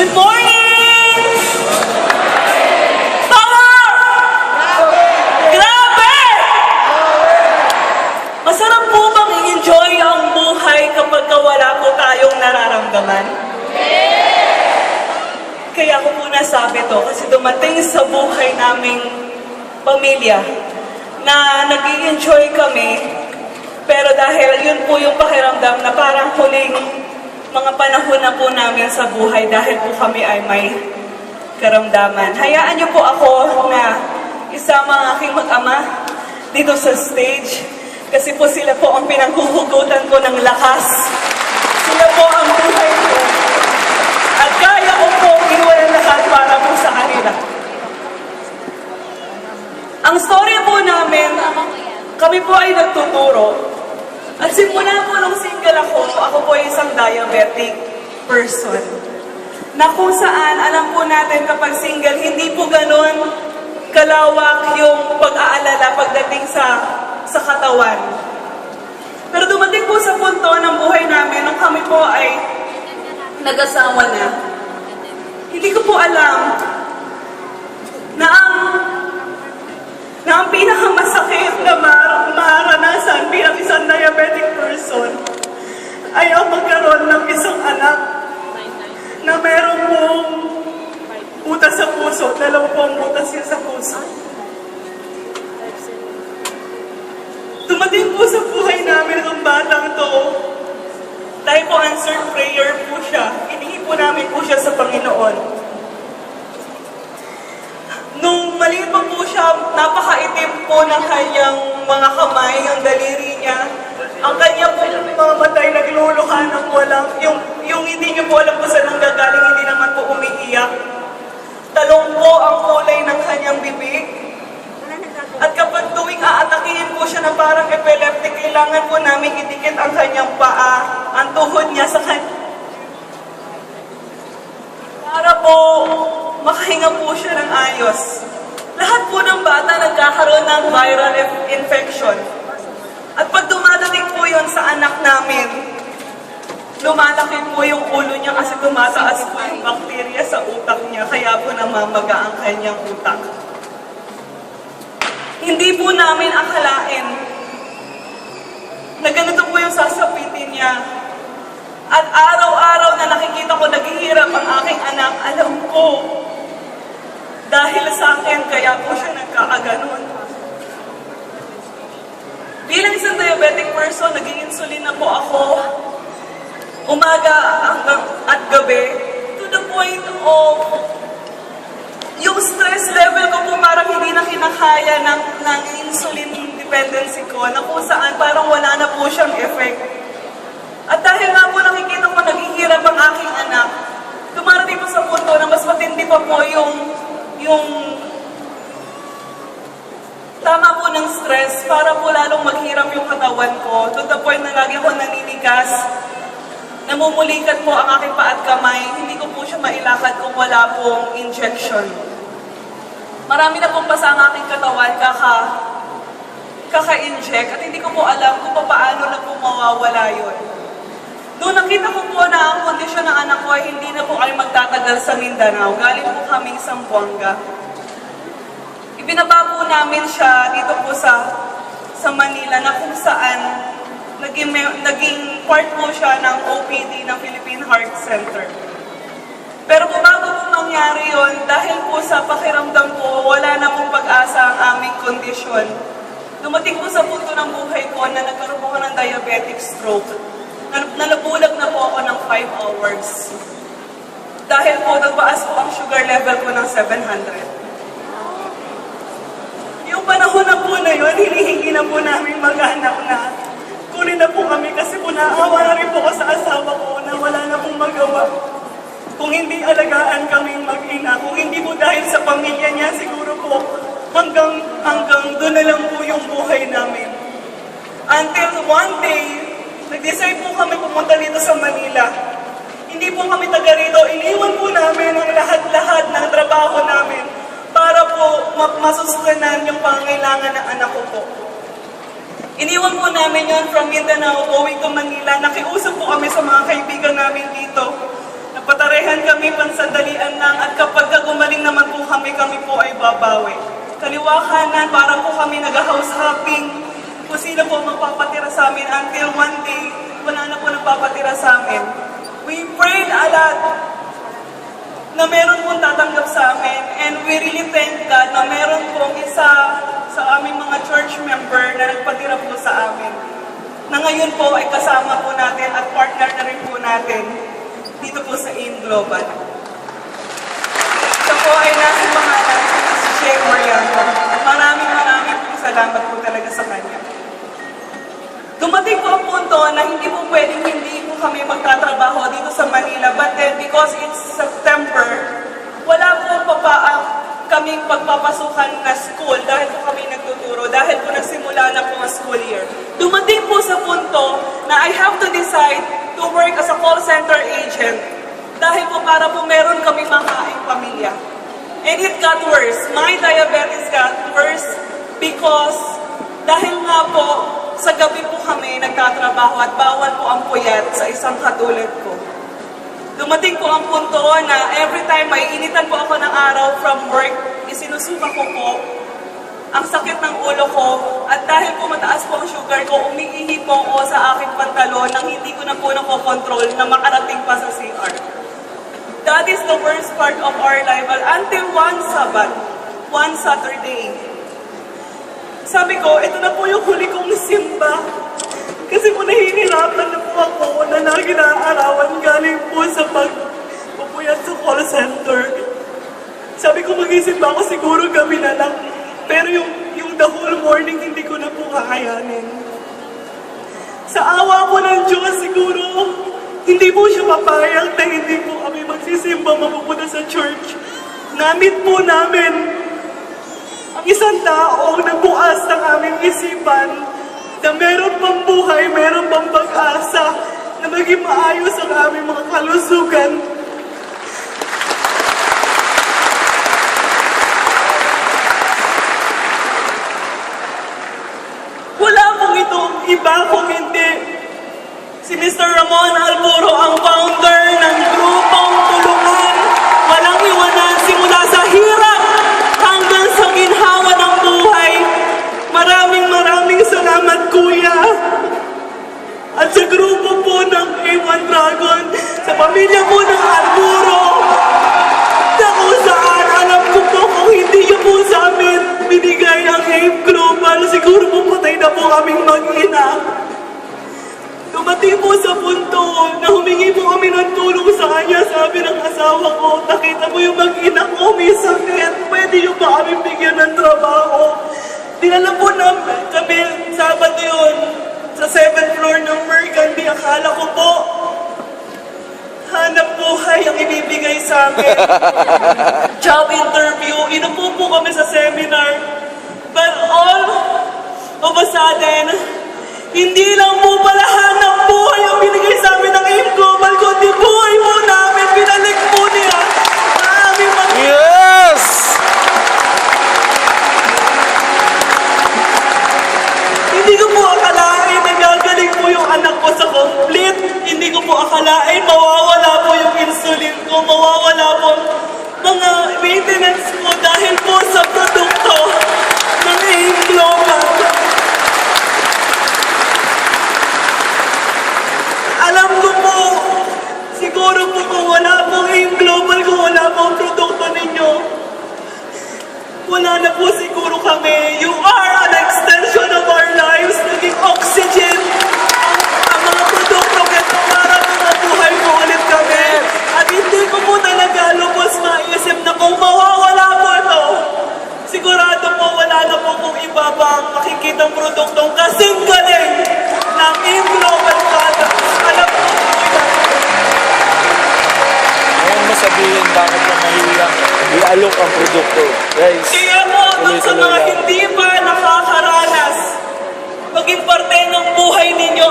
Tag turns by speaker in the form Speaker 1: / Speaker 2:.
Speaker 1: Good morning! Power! Grabe! Masarap po bang i-enjoy ang buhay kapag ka wala po tayong nararamdaman? Kaya ko po nasabi to kasi dumating sa buhay naming pamilya na nag enjoy kami pero dahil yun po yung pakiramdam na parang huling mga panahon na po namin sa buhay dahil po kami ay may karamdaman. Hayaan niyo po ako na isama ang aking mag-ama dito sa stage kasi po sila po ang pinanghuhugutan ko ng lakas. Sila po ang buhay ko. At kaya ko po iwan lahat para po sa kanila. Ang story po namin, kami po ay nagtuturo. At simula po nung single ako, ako po isang diabetic person. Na kung saan, alam po natin kapag single, hindi po ganun kalawak yung pag-aalala pagdating sa, sa katawan. Pero dumating po sa punto ng buhay namin nung kami po ay nag-asawa na meron pong butas sa puso, dalawa pong butas yun sa puso. Dumating po sa buhay namin ang batang to dahil po answered prayer po siya. Hinihingi po namin po siya sa Panginoon. Nung maliit pa po siya, napakaitim po ng kanyang mga kamay, ang daliri niya. Ang kanya po mga matay nagluluha ng walang, yung, yung hindi niyo po alam kung saan ang gagaling, hindi naman po umiiyak. Talong po ang kulay ng kanyang bibig. At kapag tuwing aatakihin po siya na parang epileptic, kailangan po namin idikit ang kanyang paa, ang tuhod niya sa kanya. Para po makahinga po siya ng ayos. Lahat po ng bata nagkakaroon ng viral inf- infection. At pag dumadating po yon sa anak namin, lumalaki po yung ulo niya kasi tumataas po yung bakterya sa utak niya, kaya po namamaga ang kanyang utak. Hindi po namin akalain na ganito po yung sasapitin niya. At araw-araw na nakikita ko naghihirap ang aking anak, alam ko, dahil sa akin, kaya po siya nagkakaganon. Bilang isang diabetic person, nag insulin na po ako umaga at gabi to the point of yung stress level ko po parang hindi na kinakaya ng, ng insulin dependency ko na kung saan parang wala na po siyang effect. At dahil nga po nakikita ko naghihirap ang aking anak, dumarating po sa punto na mas matindi pa po yung, yung tama po ng stress para po lalong maghirap yung katawan ko to the point na lagi ako naninigas, namumulikat po ang aking paa at kamay, hindi ko po siya mailakad kung wala pong injection. Marami na pong basa ang aking katawan kaka kaka-inject at hindi ko po alam kung paano na po mawawala yun. Noong nakita ko po na ang kondisyon ng anak ko ay hindi na po kami magtatagal sa Mindanao, galing po kami sa Buanga. Ibinaba po namin siya dito po sa sa Manila na kung saan naging, naging part po siya ng OPD ng Philippine Heart Center. Pero bago po mangyari yon, dahil po sa pakiramdam ko, wala na pong pag-asa ang aming kondisyon. Dumating po sa punto ng buhay ko na nagkaroon ako ng diabetic stroke. Na- Nalabulag na po ako ng 5 hours. Dahil po nagbaas po ang sugar level ko ng 700. Yung panahon na po na yun, hinihingi na po namin mag-anak na kunin na po kami kasi po naawa na rin po ako sa asawa ko na wala na pong magawa. Kung hindi alagaan kaming mag-ina, kung hindi po dahil sa pamilya niya, siguro po hanggang, hanggang doon na lang po yung buhay namin. Until one day, nag-decide po kami pumunta dito sa Manila. Hindi po kami taga rito, iniwan po namin ang lahat-lahat ng trabaho namin para po ma- masusukanan yung pangailangan ng anak ko po. Iniwan po namin yon from Mindanao going to Manila. Nakiusap po kami sa mga kaibigan namin dito. Napatarehan kami pansandalian lang at kapag gumaling naman po kami, kami po ay babawi. Kaliwa kanan, para po kami nag-house hopping. Kung sino po magpapatira sa amin until one day, wala na po nagpapatira sa amin. We prayed a lot na meron pong tatanggap sa amin and we really thank God na meron pong isa sa aming mga church member na nagpatira po sa amin. Na ngayon po ay kasama po natin at partner na rin po natin dito po sa AIM Global. Siya po ay nasa pangalan si Shea Mariano. Maraming maraming po salamat po talaga sa kanya. Dumating po ang punto na hindi po pwedeng hindi po kami magtatrabaho dito sa Manila. But then, because it's September, wala po pa pa ang kaming pagpapasukan na school dahil po kami nagtuturo, dahil po nagsimula na po ang school year. Dumating po sa punto na I have to decide to work as a call center agent dahil po para po meron kami makaing pamilya. And it got worse. My diabetes got worse because dahil nga po, sa gabi po kami nagtatrabaho at bawal po ang puyat sa isang katulad ko. Dumating po ang punto na every time may initan po ako ng araw from work, isinusuka ko po ang sakit ng ulo ko at dahil po mataas po ang sugar ko, umiihi po ako sa aking pantalon nang hindi ko na po nakokontrol na makarating pa sa CR. That is the worst part of our life until one Sabbath, one Saturday. Sabi ko, ito na po yung huli kong simba. Kasi po nahihirapan na po ako na lagi naaarawan galing po sa pagpupuyat sa call center. Sabi ko, mag-isimba ako siguro gabi na lang. Pero yung, yung the whole morning, hindi ko na po kakayanin. Sa awa po ng Diyos, siguro, hindi po siya papayag na hindi po kami magsisimba mapupunta sa church. Namit po namin ang isang taong nagbukas ng aming isipan na meron pang buhay, meron pang pag-asa na maging maayos ang aming mga kalusugan. Wala pong itong iba na humingi po kami ng tulong sa kanya. Sabi ng asawa ko, nakita mo yung mag-ina ko, may sakit. Pwede yung ba kami bigyan ng trabaho? Dinala po namin kami Sabado yun sa 7th floor ng Mercandy. Akala ko po, hanap buhay ang ibibigay sa amin. Job interview, inupo po kami sa seminar. But all of a sudden, hindi lang po pala hanap buhay ang binigay sa amin ng AIM Global, kundi po siguro kami. You are an extension of our lives. Naging oxygen ang, mga produkto ito para po mabuhay po ulit kami. At hindi ko po talaga lubos maisip na kung mawawala po ito, sigurado po wala na po kung iba pang makikitang produktong kasing galing ng In Global Products. Alam po
Speaker 2: sabihin bakit ka mahirap ialok ang produkto. Guys,
Speaker 1: Kaya dun sa mga hindi pa nakakaranas, maging parte ng buhay ninyo